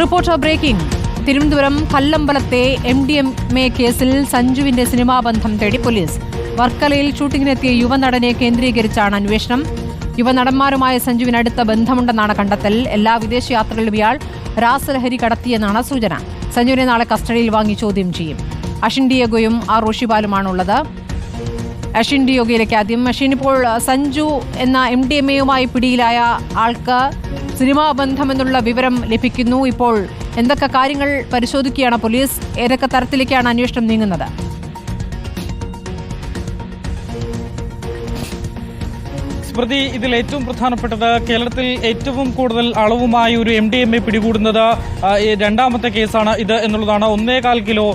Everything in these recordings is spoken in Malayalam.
Reporter breaking. തിരുവനന്തപുരം കല്ലമ്പലത്തെ എം ഡി എം എ കേസിൽ സഞ്ജുവിന്റെ സിനിമാ ബന്ധം തേടി പോലീസ്. വർക്കലയിൽ ഷൂട്ടിങ്ങിനെത്തിയ യുവനടനെ കേന്ദ്രീകരിച്ചാണ് അന്വേഷണം. യുവനടന്മാരുമായ സഞ്ജുവിന് അടുത്ത ബന്ധമുണ്ടെന്നാണ് കണ്ടെത്തൽ. എല്ലാ വിദേശയാത്രകളിലും ഇയാൾ രാസലഹരി കടത്തിയെന്നാണ് സൂചന. സഞ്ജുവിനെ നാളെ കസ്റ്റഡിയിൽ വാങ്ങി ചോദ്യം ചെയ്യും. അഷിൻ ഡിയഗോയും ആർ റോഷിബാലുമാണുള്ളത് അഷിൻ ഡിയോഗയിലേക്ക് ആദ്യം. അഷിൻ ഇപ്പോൾ സഞ്ജു എന്ന എം ഡി എം എയുമായി പിടിയിലായ ആൾക്ക് സിനിമാ ബന്ധമെന്നുള്ള വിവരം ലഭിക്കുന്നു. ഇപ്പോൾ എന്തൊക്കെ കാര്യങ്ങൾ പരിശോധിക്കുകയാണ് പോലീസ്? ഏതൊക്കെ തരത്തിലേക്കാണ് അന്വേഷണം നീങ്ങുന്നത്? സ്മൃതി ഇതിൽ ഏറ്റവും പ്രധാനപ്പെട്ടത് കേരളത്തിൽ ഏറ്റവും കൂടുതൽ അളവുമായി ഒരു എം ഡി എം എ പിടികൂടുന്നത് രണ്ടാമത്തെ കേസാണ് ഇത് എന്നുള്ളതാണ്. ഒന്നേകാൽ kilo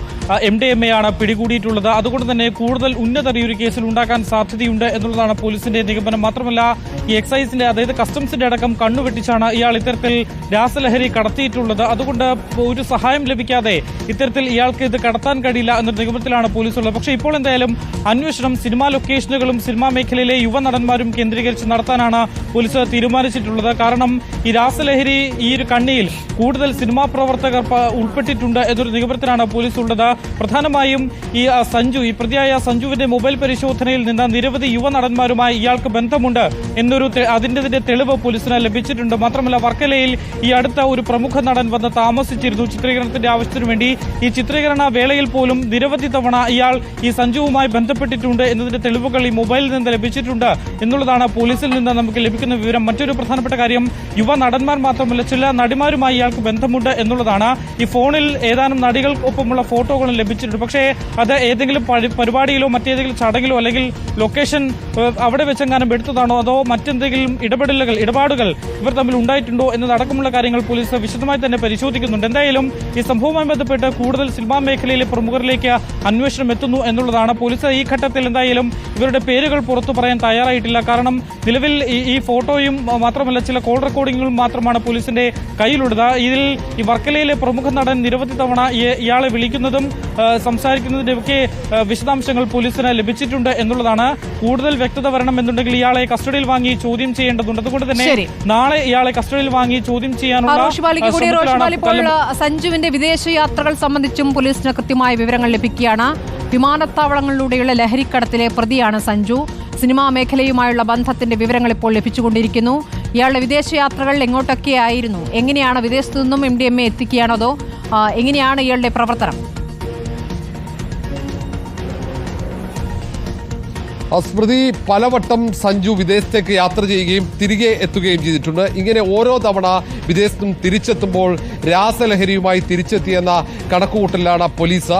M D M A ആണ് പിടികൂടിയിട്ടുള്ളത്. അതുകൊണ്ട് തന്നെ കൂടുതൽ ഉന്നത ഈ ഒരു കേസിൽ ഉണ്ടാക്കാൻ സാധ്യതയുണ്ട് എന്നുള്ളതാണ് പോലീസിന്റെ നിഗമനം. മാത്രമല്ല ഈ എക്സൈസിന്റെ അതായത് കസ്റ്റംസിന്റെ അടക്കം കണ്ണുവെട്ടിച്ചാണ് ഇയാൾ ഇത്തരത്തിൽ രാസലഹരി കടത്തിയിട്ടുള്ളത്. അതുകൊണ്ട് ഒരു സഹായം ലഭിക്കാതെ ഇത്തരത്തിൽ ഇയാൾക്ക് ഇത് കടത്താൻ കഴിയില്ല എന്ന നിഗമനത്തിലാണ് പോലീസുള്ളത്. പക്ഷേ ഇപ്പോൾ എന്തായാലും അന്വേഷണം സിനിമാ ലൊക്കേഷനുകളും സിനിമാ മേഖലയിലെ യുവനടന്മാരും കേന്ദ്രീകരിച്ച് നടത്താനാണ് പോലീസ് തീരുമാനിച്ചിട്ടുള്ളത്. കാരണം ഈ രാസലഹരി ഈ ഒരു കണ്ണിയിൽ കൂടുതൽ സിനിമാ പ്രവർത്തകർ ഉൾപ്പെട്ടിട്ടുണ്ട് എന്നൊരു നിഗമനത്തിലാണ് പോലീസ് ഉള്ളത്. പ്രധാനമായും ഈ സഞ്ജു ഈ പ്രതിയായ സഞ്ജുവിന്റെ മൊബൈൽ പരിശോധനയിൽ നിന്ന് നിരവധി യുവ നടന്മാരുമായി ഇയാൾക്ക് ബന്ധമുണ്ട് എന്നൊരു അതിന്റെ തെളിവ് പോലീസിന് ലഭിച്ചിട്ടുണ്ട്. മാത്രമല്ല വർക്കലയിൽ ഈ അടുത്ത ഒരു പ്രമുഖ നടൻ വന്ന് താമസിച്ചിരുന്നു. ചിത്രീകരണത്തിന്റെ ആവശ്യത്തിനു വേണ്ടി ഈ ചിത്രീകരണ വേളയിൽ പോലും നിരവധി തവണ ഇയാൾ ഈ സഞ്ജുവുമായി ബന്ധപ്പെട്ടിട്ടുണ്ട് എന്നതിന്റെ തെളിവുകൾ ഈ മൊബൈലിൽ നിന്ന് ലഭിച്ചിട്ടുണ്ട് എന്നുള്ളതാണ് പോലീസിൽ നിന്ന് നമുക്ക് ലഭിക്കുന്ന വിവരം. മറ്റൊരു പ്രധാനപ്പെട്ട കാര്യം യുവ നടന്മാർ മാത്രമല്ല ചില നടിമാരുമായി ഇയാൾക്ക് ബന്ധമുണ്ട് എന്നുള്ളതാണ്. ഈ ഫോണിൽ ഏതാനും നടികൾക്കൊപ്പമുള്ള ഫോട്ടോകളും ലഭിച്ചിട്ടുണ്ട്. പക്ഷേ അത് ഏതെങ്കിലും പരി- പരിപാടിയിലോ മറ്റേതെങ്കിലും ചടങ്ങിലോ അല്ലെങ്കിൽ ലൊക്കേഷൻ അവിടെ വെച്ചെങ്ങാനും എടുത്തതാണോ? അതോ മറ്റെന്തെങ്കിലും ഇടപെടലുകൾ ഇടപാടുകൾ ഇവർ തമ്മിൽ ഉണ്ടായിട്ടുണ്ടോ എന്നതടക്കമുള്ള കാര്യങ്ങൾ പോലീസ് വിശദമായി തന്നെ പരിശോധിക്കുന്നുണ്ട്. എന്തായാലും ഈ സംഭവവുമായി ബന്ധപ്പെട്ട് കൂടുതൽ സിനിമാ മേഖലയിലെ പ്രമുഖരിലേക്ക് അന്വേഷണം എത്തുന്നു എന്നുള്ളതാണ്. പോലീസ് ഈ ഘട്ടത്തിൽ എന്തായാലും ഇവരുടെ പേരുകൾ പുറത്തു പറയാൻ തയ്യാറായിട്ടില്ല. കാരണം നിലവിൽ ഈ- ഫോട്ടോയും മാത്രമല്ല ചില കോൾ റെക്കോർഡിങ്ങുകളും മാത്രമാണ് പോലീസിന്റെ കയ്യിലുള്ളത്. ഇതിൽ ഈ വർക്കലയിലെ പ്രമുഖ നടൻ നിരവധി തവണ ഇയാളെ വിളിക്കുന്നതും സംസാരിക്കുന്നതിന്റെ ഒക്കെ വിശദാംശങ്ങൾ പോലീസിന് ലഭിച്ചിട്ടുണ്ട് എന്നുള്ളതാണ് കൂടുതൽ വ്യക്തത വരണം എന്നുണ്ടെങ്കിൽ ഇയാളെ കസ്റ്റഡിയിൽ വാങ്ങി ചോദ്യം ചെയ്യേണ്ടതുണ്ട്. അതുകൊണ്ട് തന്നെ നാളെ ഇയാളെ കസ്റ്റഡിയിൽ വാങ്ങി ചോദ്യം ചെയ്യാനുള്ള സഞ്ജുവിന്റെ വിദേശ യാത്രകൾ സംബന്ധിച്ചും പോലീസിന് കൃത്യമായ വിവരങ്ങൾ ലഭിക്കുകയാണ്. വിമാനത്താവളങ്ങളിലൂടെയുള്ള ലഹരിക്കടത്തിലെ പ്രതിയാണ് സഞ്ജു. സിനിമാ മേഖലയുമായുള്ള ബന്ധത്തിന്റെ വിവരങ്ങൾ ഇപ്പോൾ ലഭിച്ചുകൊണ്ടിരിക്കുന്നു. ഇയാളുടെ വിദേശയാത്രകൾ എങ്ങോട്ടൊക്കെയായിരുന്നു? എങ്ങനെയാണ് വിദേശത്തു നിന്നും എം ഡി എം എ എത്തിക്കുകയാണോ അതോ എങ്ങനെയാണ് ഇയാളുടെ പ്രവർത്തനം? സ്മൃതി പലവട്ടം സഞ്ജു വിദേശത്തേക്ക് യാത്ര ചെയ്യുകയും തിരികെ എത്തുകയും ചെയ്തിട്ടുണ്ട്. ഇങ്ങനെ ഓരോ തവണ വിദേശത്തും തിരിച്ചെത്തുമ്പോൾ രാസലഹരിയുമായി തിരിച്ചെത്തിയെന്ന കണക്കുകൂട്ടലിലാണ് പോലീസ്.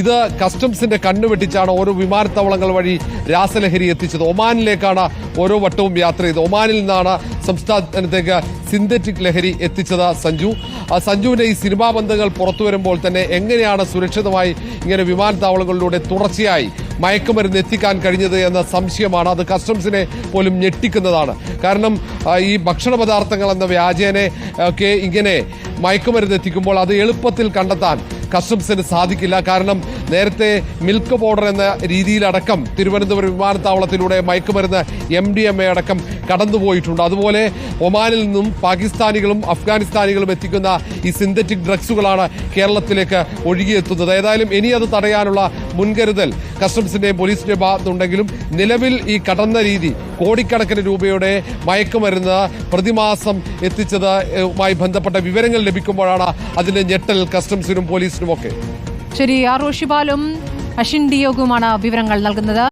ഇത് കസ്റ്റംസിന്റെ കണ്ണുവെട്ടിച്ചാണ് ഓരോ വിമാനത്താവളങ്ങൾ വഴി രാസലഹരി എത്തിച്ചത്. ഒമാനിലേക്കാണ് ഓരോ വട്ടവും യാത്ര ചെയ്തത്. ഒമാനിൽ നിന്നാണ് സംസ്ഥാനത്തേക്ക് സിന്തറ്റിക് ലഹരി എത്തിച്ചത് സഞ്ജു. സഞ്ജുവിന്റെ ഈ സിനിമാ ബന്ധങ്ങൾ പുറത്തു വരുമ്പോൾ തന്നെ എങ്ങനെയാണ് സുരക്ഷിതമായി ഇങ്ങനെ വിമാനത്താവളങ്ങളിലൂടെ തുടർച്ചയായി മയക്കുമരുന്ന് എത്തിക്കാൻ കഴിഞ്ഞത് എന്ന സംശയമാണ്. അത് കസ്റ്റംസിനെ പോലും ഞെട്ടിക്കുന്നതാണ്. കാരണം ഈ ഭക്ഷണ പദാർത്ഥങ്ങൾ എന്ന വ്യാജേനെ ഒക്കെ ഇങ്ങനെ മയക്കുമരുന്ന് എത്തിക്കുമ്പോൾ അത് എളുപ്പത്തിൽ കണ്ടെത്താൻ കസ്റ്റംസിന് സാധിക്കില്ല. കാരണം നേരത്തെ മിൽക്ക് ബോർഡർ എന്ന രീതിയിലടക്കം തിരുവനന്തപുരം വിമാനത്താവളത്തിലൂടെ മയക്കുമരുന്ന് എം ഡി എം എ അടക്കം കടന്നുപോയിട്ടുണ്ട്. അതുപോലെ ഒമാനിൽ നിന്നും പാകിസ്ഥാനികളും അഫ്ഗാനിസ്ഥാനികളും എത്തിക്കുന്ന ഈ സിന്തറ്റിക് ഡ്രഗ്സുകളാണ് കേരളത്തിലേക്ക് ഒഴുകിയെത്തുന്നത്. ഏതായാലും ഇനി അത് തടയാനുള്ള മുൻകരുതൽ കസ്റ്റംസിന്റെയും പോലീസിന്റെയും ഭാഗത്തുണ്ടെങ്കിലും നിലവിൽ ഈ കടന്ന രീതി കോടിക്കണക്കിന് രൂപയുടെ മയക്കുമരുന്ന് പ്രതിമാസം എത്തിച്ചത് ബന്ധപ്പെട്ട വിവരങ്ങൾ ലഭിക്കുമ്പോഴാണ് അതിന്റെ ഞെട്ടൽ കസ്റ്റംസിനും പോലീസിനും ഒക്കെ ശരി ആർ റോഷിബാലും അഷിൻ ഡിയോഗുമാണ് വിവരങ്ങൾ നൽകുന്നത്.